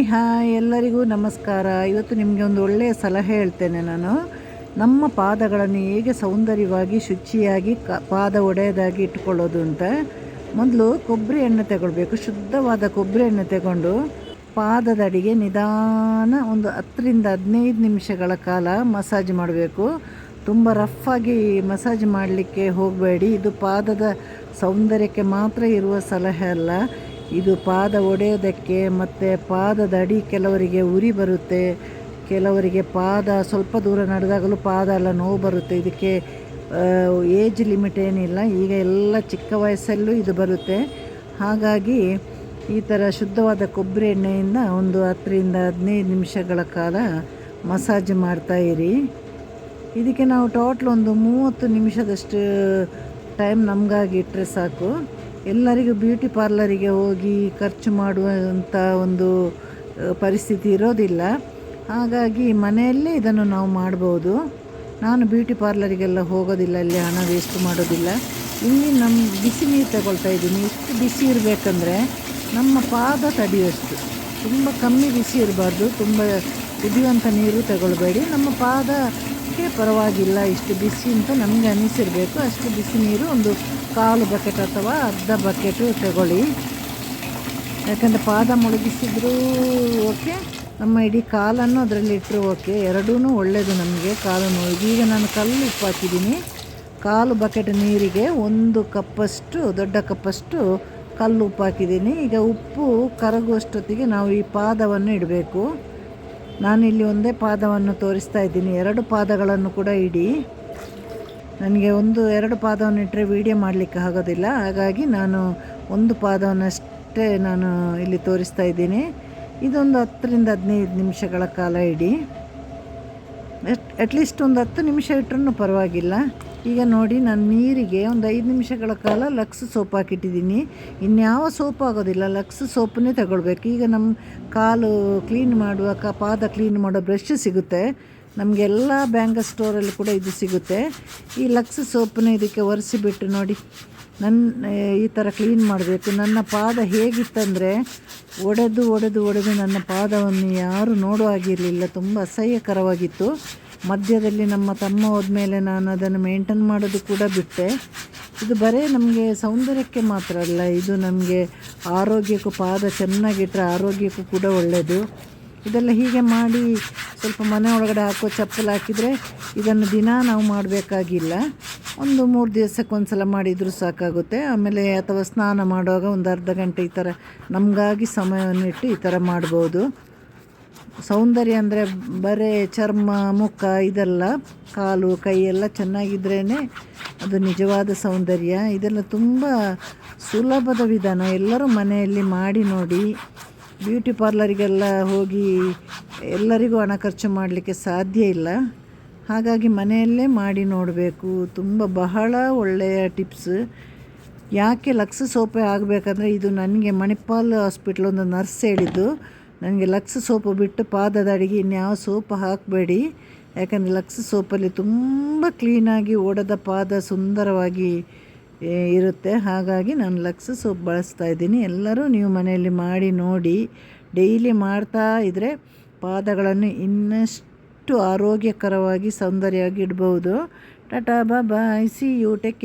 Hi hi, ಎಲ್ಲರಿಗೂ ನಮಸ್ಕಾರ. ಇವತ್ತು ನಿಮಗೆ ಒಂದು ಒಳ್ಳೆಯ ಸಲಹೆ ಹೇಳ್ತೇನೆ ನಾನು. ನಮ್ಮ ಪಾದಗಳನ್ನು ಹೇಗೆ ಸೌಂದರ್ಯವಾಗಿ, ಶುಚಿಯಾಗಿ ಕ, ಪಾದ ಒಡೆಯದಾಗಿ ಇಟ್ಕೊಳ್ಳೋದು ಅಂತ. ಮೊದಲು ಕೊಬ್ಬರಿ ಎಣ್ಣೆ ತಗೊಳ್ಬೇಕು. ಶುದ್ಧವಾದ ಕೊಬ್ಬರಿ ಎಣ್ಣೆ ತಗೊಂಡು ಪಾದದ ಅಡಿಗೆ ನಿಧಾನ ಒಂದು ಹತ್ತರಿಂದ ಹದಿನೈದು ನಿಮಿಷಗಳ ಕಾಲ ಮಸಾಜ್ ಮಾಡಬೇಕು. ತುಂಬ ರಫ್ಫಾಗಿ ಮಸಾಜ್ ಮಾಡಲಿಕ್ಕೆ ಹೋಗಬೇಡಿ. ಇದು ಪಾದದ ಸೌಂದರ್ಯಕ್ಕೆ ಮಾತ್ರ ಇರುವ ಸಲಹೆ ಅಲ್ಲ. ಇದು ಪಾದ ಒಡೆಯೋದಕ್ಕೆ ಮತ್ತು ಪಾದದ ಅಡಿ ಕೆಲವರಿಗೆ ಉರಿ ಬರುತ್ತೆ. ಕೆಲವರಿಗೆ ಪಾದ ಸ್ವಲ್ಪ ದೂರ ನಡೆದಾಗಲೂ ಪಾದ ಎಲ್ಲ ನೋವು ಬರುತ್ತೆ. ಇದಕ್ಕೆ ಏಜ್ ಲಿಮಿಟ್ ಏನಿಲ್ಲ. ಈಗ ಎಲ್ಲ ಚಿಕ್ಕ ವಯಸ್ಸಲ್ಲೂ ಇದು ಬರುತ್ತೆ. ಹಾಗಾಗಿ ಈ ಥರ ಶುದ್ಧವಾದ ಕೊಬ್ಬರಿ ಎಣ್ಣೆಯಿಂದ ಒಂದು ಹತ್ತರಿಂದ ಹದಿನೈದು ನಿಮಿಷಗಳ ಕಾಲ ಮಸಾಜ್ ಮಾಡ್ತಾಯಿರಿ ಇದಕ್ಕೆ ನಾವು ಟೋಟ್ಲ್ ಒಂದು ಮೂವತ್ತು ನಿಮಿಷದಷ್ಟು ಟೈಮ್ ನಮಗಾಗಿ ಇಟ್ಟರೆ ಸಾಕು. ಎಲ್ಲರಿಗೂ ಬ್ಯೂಟಿ ಪಾರ್ಲರಿಗೆ ಹೋಗಿ ಖರ್ಚು ಮಾಡುವಂಥ ಒಂದು ಪರಿಸ್ಥಿತಿ ಇರೋದಿಲ್ಲ. ಹಾಗಾಗಿ ಮನೆಯಲ್ಲೇ ಇದನ್ನು ನಾವು ಮಾಡ್ಬೋದು. ನಾನು ಬ್ಯೂಟಿ ಪಾರ್ಲರಿಗೆಲ್ಲ ಹೋಗೋದಿಲ್ಲ, ಅಲ್ಲಿ ಹಣ ವೇಸ್ಟ್ ಮಾಡೋದಿಲ್ಲ. ಇಲ್ಲಿ ನಮ್ಮ ಬಿಸಿ ನೀರು ತಗೊಳ್ತಾ ಇದ್ದೀನಿ. ಎಷ್ಟು ಬಿಸಿ ಇರಬೇಕಂದ್ರೆ ನಮ್ಮ ಪಾದ ತಡೆಯುವಷ್ಟು ತುಂಬ ಕಮ್ಮಿ ಬಿಸಿ ಇರಬಾರ್ದು. ತುಂಬ ಕುದಿಯುವಂಥ ನೀರು ತಗೊಳ್ಬೇಡಿ. ನಮ್ಮ ಪಾದಕ್ಕೆ ಪರವಾಗಿಲ್ಲ, ಇಷ್ಟು ಬಿಸಿ ಅಂತ ನಮಗೆ ಅನಿಸಿರಬೇಕು. ಅಷ್ಟು ಬಿಸಿ ನೀರು ಒಂದು ಕಾಲು ಬಕೆಟ್ ಅಥವಾ ಅರ್ಧ ಬಕೆಟು ತಗೊಳ್ಳಿ. ಯಾಕಂದರೆ ಪಾದ ಮುಳುಗಿಸಿದ್ರೂ ಓಕೆ, ನಮ್ಮ ಇಡೀ ಕಾಲನ್ನು ಅದರಲ್ಲಿ ಇಟ್ಟರು ಓಕೆ. ಎರಡೂ ಒಳ್ಳೆಯದು ನಮಗೆ, ಕಾಲು ಮುಳುಗಿ. ಈಗ ನಾನು ಕಲ್ಲು ಉಪ್ಪು ಹಾಕಿದ್ದೀನಿ. ಕಾಲು ಬಕೆಟ್ ನೀರಿಗೆ ಒಂದು ಕಪ್ಪಷ್ಟು, ದೊಡ್ಡ ಕಪ್ಪಷ್ಟು ಕಲ್ಲು ಉಪ್ಪು ಹಾಕಿದ್ದೀನಿ. ಈಗ ಉಪ್ಪು ಕರಗುವಷ್ಟೊತ್ತಿಗೆ ನಾವು ಈ ಪಾದವನ್ನು ಇಡಬೇಕು. ನಾನಿಲ್ಲಿ ಒಂದೇ ಪಾದವನ್ನು ತೋರಿಸ್ತಾ ಇದ್ದೀನಿ. ಎರಡು ಪಾದಗಳನ್ನು ಕೂಡ ಇಡಿ. ನನಗೆ ಒಂದು, ಎರಡು ಪಾದವನ್ನು ಇಟ್ಟರೆ ವೀಡಿಯೋ ಮಾಡಲಿಕ್ಕೆ ಆಗೋದಿಲ್ಲ. ಹಾಗಾಗಿ ನಾನು ಒಂದು ಪಾದವನ್ನಷ್ಟೇ ನಾನು ಇಲ್ಲಿ ತೋರಿಸ್ತಾ ಇದ್ದೀನಿ. ಇದೊಂದು ಹತ್ತರಿಂದ ಹದಿನೈದು ನಿಮಿಷಗಳ ಕಾಲ ಇಡಿ. ಅಟ್ ಅಟ್ಲೀಸ್ಟ್ ಒಂದು ಹತ್ತು ನಿಮಿಷ ಇಟ್ಟರೂ ಪರವಾಗಿಲ್ಲ. ಈಗ ನೋಡಿ, ನಾನು ನೀರಿಗೆ ಒಂದು ಐದು ನಿಮಿಷಗಳ ಕಾಲ ಲಕ್ಸ್ ಸೋಪ್ ಹಾಕಿಟ್ಟಿದ್ದೀನಿ. ಇನ್ಯಾವ ಸೋಪ್ ಆಗೋದಿಲ್ಲ, ಲಕ್ಸ್ ಸೋಪನ್ನೇ ತಗೊಳ್ಬೇಕು. ಈಗ ನಮ್ಮ ಕಾಲು ಕ್ಲೀನ್ ಮಾಡುವ ಕ, ಪಾದ ಕ್ಲೀನ್ ಮಾಡೋ ಬ್ರಷ್ ಸಿಗುತ್ತೆ. ನಮಗೆಲ್ಲ ಬ್ಯಾಂಗಲ್ ಸ್ಟೋರಲ್ಲಿ ಕೂಡ ಇದು ಸಿಗುತ್ತೆ. ಈ ಲಕ್ಸ್ ಸೋಪನ್ನ ಇದಕ್ಕೆ ಒರೆಸಿಬಿಟ್ಟು ನೋಡಿ ನನ್ನ ಈ ಥರ ಕ್ಲೀನ್ ಮಾಡಬೇಕು. ನನ್ನ ಪಾದ ಹೇಗಿತ್ತಂದರೆ, ಒಡೆದು ಒಡೆದು ಒಡೆದು ನನ್ನ ಪಾದವನ್ನು ಯಾರೂ ನೋಡುವಾಗಿರಲಿಲ್ಲ ತುಂಬ ಅಸಹ್ಯಕರವಾಗಿತ್ತು. ಮಧ್ಯದಲ್ಲಿ ನಮ್ಮ ತಮ್ಮ ಹೋದ್ಮೇಲೆ ನಾನು ಅದನ್ನು ಮೇಂಟೈನ್ ಮಾಡೋದು ಕೂಡ ಬಿಟ್ಟೆ. ಇದು ಬರೀ ನಮಗೆ ಸೌಂದರ್ಯಕ್ಕೆ ಮಾತ್ರ ಅಲ್ಲ, ಇದು ನಮಗೆ ಆರೋಗ್ಯಕ್ಕೂ ಪಾದ ಚೆನ್ನಾಗಿಟ್ಟರೆ ಆರೋಗ್ಯಕ್ಕೂ ಕೂಡ ಒಳ್ಳೆಯದು ಇದೆಲ್ಲ ಹೀಗೆ ಮಾಡಿ ಸ್ವಲ್ಪ ಮನೆ ಒಳಗಡೆ ಹಾಕೋ ಚಪ್ಪಲು ಹಾಕಿದರೆ ಇದನ್ನು ದಿನ ನಾವು ಮಾಡಬೇಕಾಗಿಲ್ಲ. ಒಂದು ಮೂರು ದಿವಸಕ್ಕೆ ಒಂದು ಸಲ ಮಾಡಿದರೂ ಸಾಕಾಗುತ್ತೆ. ಆಮೇಲೆ ಅಥವಾ ಸ್ನಾನ ಮಾಡುವಾಗ ಒಂದು ಅರ್ಧ ಗಂಟೆ ಈ ಥರ ನಮಗಾಗಿ ಸಮಯವನ್ನು ಇಟ್ಟು ಈ ಥರ ಮಾಡ್ಬೋದು. ಸೌಂದರ್ಯ ಅಂದರೆ ಬರೇ ಚರ್ಮ, ಮುಖ, ಇದೆಲ್ಲ, ಕಾಲು, ಕೈ ಎಲ್ಲ ಚೆನ್ನಾಗಿದ್ರೇ ಅದು ನಿಜವಾದ ಸೌಂದರ್ಯ. ಇದೆಲ್ಲ ತುಂಬ ಸುಲಭದ ವಿಧಾನ. ಎಲ್ಲರೂ ಮನೆಯಲ್ಲಿ ಮಾಡಿ ನೋಡಿ, ಬ್ಯೂಟಿ ಪಾರ್ಲರಿಗೆಲ್ಲ ಹೋಗಿ ಎಲ್ಲರಿಗೂ ಹಣ ಖರ್ಚು ಮಾಡಲಿಕ್ಕೆ ಸಾಧ್ಯ ಇಲ್ಲ. ಹಾಗಾಗಿ ಮನೆಯಲ್ಲೇ ಮಾಡಿ ನೋಡಬೇಕು. ತುಂಬ ಬಹಳ ಒಳ್ಳೆಯ ಟಿಪ್ಸ್. ಯಾಕೆ ಲಕ್ಸ್ ಸೋಪೆ ಆಗಬೇಕಂದ್ರೆ ಇದು ನನಗೆ ಮಣಿಪಾಲ್ ಹಾಸ್ಪಿಟ್ಲ್ ಒಂದು ನರ್ಸ್ ಹೇಳಿದ್ದು. ನನಗೆ ಲಕ್ಸ್ ಸೋಪು ಬಿಟ್ಟು ಪಾದದ ಅಡಿಗೆ ಇನ್ಯಾವ ಸೋಪ್ ಹಾಕಬೇಡಿ. ಯಾಕಂದರೆ ಲಕ್ಸ್ ಸೋಪಲ್ಲಿ ತುಂಬ ಕ್ಲೀನಾಗಿ ಓಡದ ಪಾದ ಸುಂದರವಾಗಿ ಇರುತ್ತೆ. ಹಾಗಾಗಿ ನಾನು ಲಕ್ಸ್ ಸೋಪ್ ಬಳಸ್ತಾ ಇದ್ದೀನಿ. ಎಲ್ಲರೂ ನೀವು ಮನೆಯಲ್ಲಿ ಮಾಡಿ ನೋಡಿ. ಡೈಲಿ ಮಾಡ್ತಾ ಇದ್ದರೆ ಪಾದಗಳನ್ನು ಇನ್ನಷ್ಟು ಆರೋಗ್ಯಕರವಾಗಿ, ಸೌಂದರ್ಯವಾಗಿ ಇಡ್ಬೋದು. Tata bye. See you take